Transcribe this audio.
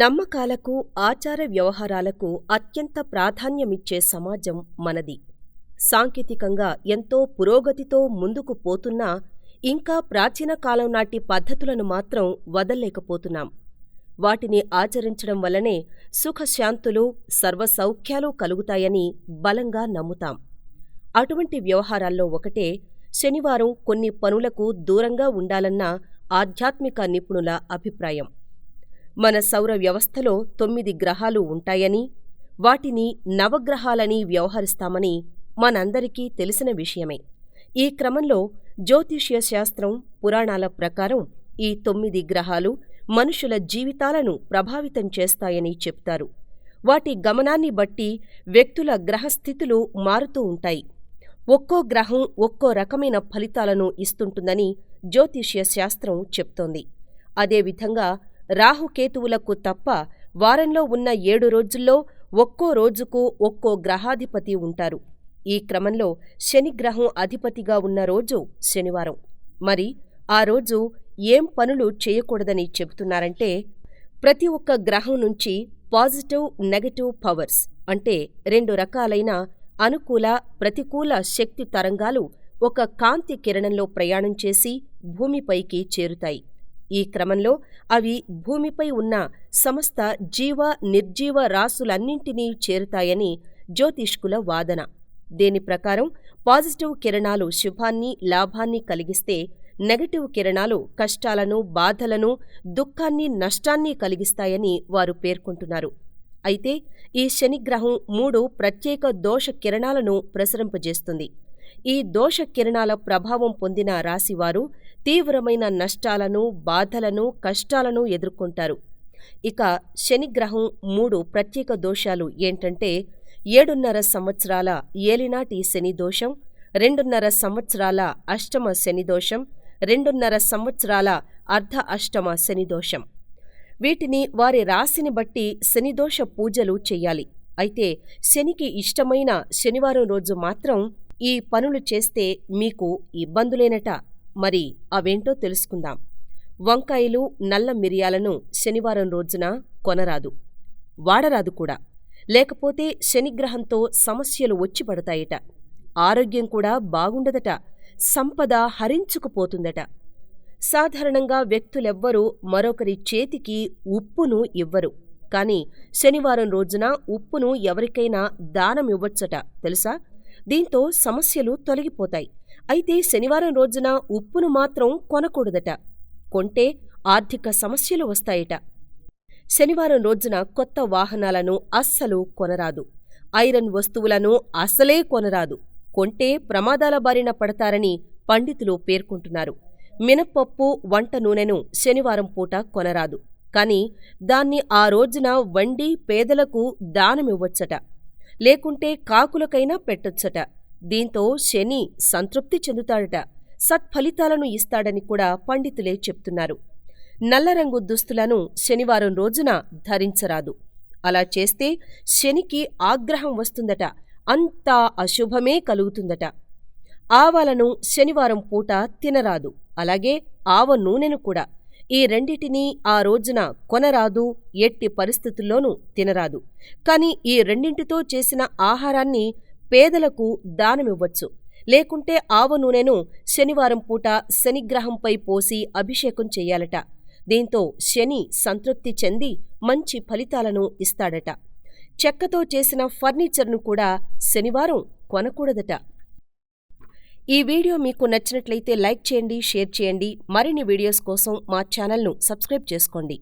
నమ్మకాలకు ఆచార వ్యవహారాలకు అత్యంత ప్రాధాన్యమిచ్చే సమాజం మనది. సాంకేతికంగా ఎంతో పురోగతితో ముందుకు పోతున్నా ఇంకా ప్రాచీన కాలం నాటి పద్ధతులను మాత్రం వదల్లేకపోతున్నాం. వాటిని ఆచరించడం వల్లనే సుఖశాంతులు, సర్వసౌఖ్యాలు కలుగుతాయని బలంగా నమ్ముతాం. అటువంటి వ్యవహారాల్లో ఒకటే శనివారం కొన్ని పనులకు దూరంగా ఉండాలన్న ఆధ్యాత్మిక నిపుణుల అభిప్రాయం. మన సౌర వ్యవస్థలో తొమ్మిది గ్రహాలు ఉంటాయని వాటిని నవగ్రహాలని వ్యవహరిస్తామని మనందరికీ తెలిసిన విషయమే. ఈ క్రమంలో జ్యోతిష్య శాస్త్రం, పురాణాల ప్రకారం ఈ తొమ్మిది గ్రహాలు మనుషుల జీవితాలను ప్రభావితం చేస్తాయని చెప్తారు. వాటి గమనాన్ని బట్టి వ్యక్తుల గ్రహస్థితులు మారుతూ ఉంటాయి. ఒక్కో గ్రహం ఒక్కో రకమైన ఫలితాలను ఇస్తుంటుందని జ్యోతిష్య శాస్త్రం చెప్తోంది. అదేవిధంగా రాహుకేతువులకు తప్ప వారంలో ఉన్న ఏడు రోజుల్లో ఒక్కో రోజుకు ఒక్కో గ్రహాధిపతి ఉంటారు. ఈ క్రమంలో శనిగ్రహం అధిపతిగా ఉన్న రోజు శనివారం. మరి ఆ రోజు ఏం పనులు చేయకూడదని చెబుతున్నారంటే ప్రతి ఒక్క గ్రహం నుంచి పాజిటివ్, నెగటివ్ పవర్స్ అంటే రెండు రకాలైన అనుకూల, ప్రతికూల శక్తి తరంగాలు ఒక కాంతి కిరణంలో ప్రయాణం చేసి భూమిపైకి చేరుతాయి. ఈ క్రమంలో అవి భూమిపై ఉన్న సమస్త జీవ, నిర్జీవ రాశులన్నింటినీ చేరుతాయని జ్యోతిష్కుల వాదన. దీని ప్రకారం పాజిటివ్ కిరణాలు శుభాన్ని, లాభాన్ని కలిగిస్తే నెగటివ్ కిరణాలు కష్టాలను, బాధలను, దుఃఖాన్ని, నష్టాన్ని కలిగిస్తాయని వారు పేర్కొంటున్నారు. అయితే ఈ శనిగ్రహం మూడు ప్రత్యేక దోష కిరణాలను ప్రసరింపజేస్తుంది. ఈ దోష కిరణాల ప్రభావం పొందిన రాశివారు తీవ్రమైన నష్టాలను, బాధలను, కష్టాలను ఎదుర్కొంటారు. ఇక శనిగ్రహం మూడు ప్రత్యేక దోషాలు ఏంటంటే ఏడున్నర సంవత్సరాల ఏలినాటి శని దోషం, రెండున్నర సంవత్సరాల అష్టమ శని దోషం, రెండున్నర సంవత్సరాల అర్ధ అష్టమ శని దోషం. వీటిని వారి రాశిని బట్టి శనిదోష పూజలు చెయ్యాలి. అయితే శనికి ఇష్టమైన శనివారం రోజు మాత్రం ఈ పనులు చేస్తే మీకు ఇబ్బందులేనట. మరి అవేంటో తెలుసుకుందాం. వంకాయలు, నల్ల మిరియాలను శనివారం రోజున కొనరాదు. వాడరాదు కూడా. లేకపోతే శనిగ్రహంతో సమస్యలు వచ్చి పడతాయట. ఆరోగ్యం కూడా బాగుండదట. సంపద హరించుకుపోతుందట. సాధారణంగా వ్యక్తులెవ్వరూ మరొకరి చేతికి ఉప్పును ఇవ్వరు. కాని శనివారం రోజున ఉప్పును ఎవరికైనా దానమివ్వొచ్చట తెలుసా? దీంతో సమస్యలు తొలగిపోతాయి. అయితే శనివారం రోజున ఉప్పును మాత్రం కొనకూడదట. కొంటే ఆర్థిక సమస్యలు వస్తాయట. శనివారం రోజున కొత్త వాహనాలను అస్సలు కొనరాదు. ఐరన్ వస్తువులను అస్సలే కొనరాదు. కొంటే ప్రమాదాల బారిన పడతారని పండితులు పేర్కొంటున్నారు. మినప్పప్పు, వంట నూనెను శనివారం పూట కొనరాదు. కాని దాన్ని ఆ రోజున వండి పేదలకు దానమివ్వొచ్చట. లేకుంటే కాకులకైనా పెట్టొచ్చట. దీంతో శని సంతృప్తి చెందుతాడట. సత్ఫలితాలను ఇస్తాడని కూడా పండితులే చెప్తున్నారు. నల్లరంగు దుస్తులను శనివారం రోజున ధరించరాదు. అలా చేస్తే శనికి ఆగ్రహం వస్తుందట. అంతా అశుభమే కలుగుతుందట. ఆవాలను శనివారం పూట తినరాదు. అలాగే ఆవ నూనెను కూడా. ఈ రెండిటినీ ఆ రోజున కొనరాదు, ఎట్టి పరిస్థితుల్లోనూ తినరాదు. కాని ఈ రెండింటితో చేసిన ఆహారాన్ని పేదలకు దానమివ్వచ్చు లేకుంటే ఆవ నూనెను శనివారం పూట శనిగ్రహంపై పోసి అభిషేకం చెయ్యాలట. దీంతో శని సంతృప్తి చెంది మంచి ఫలితాలను ఇస్తాడట. చెక్కతో చేసిన ఫర్నిచర్ను కూడా శనివారం కొనకూడదట. ఈ వీడియో మీకు నచ్చినట్లయితే లైక్ చేయండి, షేర్ చేయండి. మరిన్ని వీడియోస్ కోసం మా ఛానల్ను సబ్స్క్రైబ్ చేసుకోండి.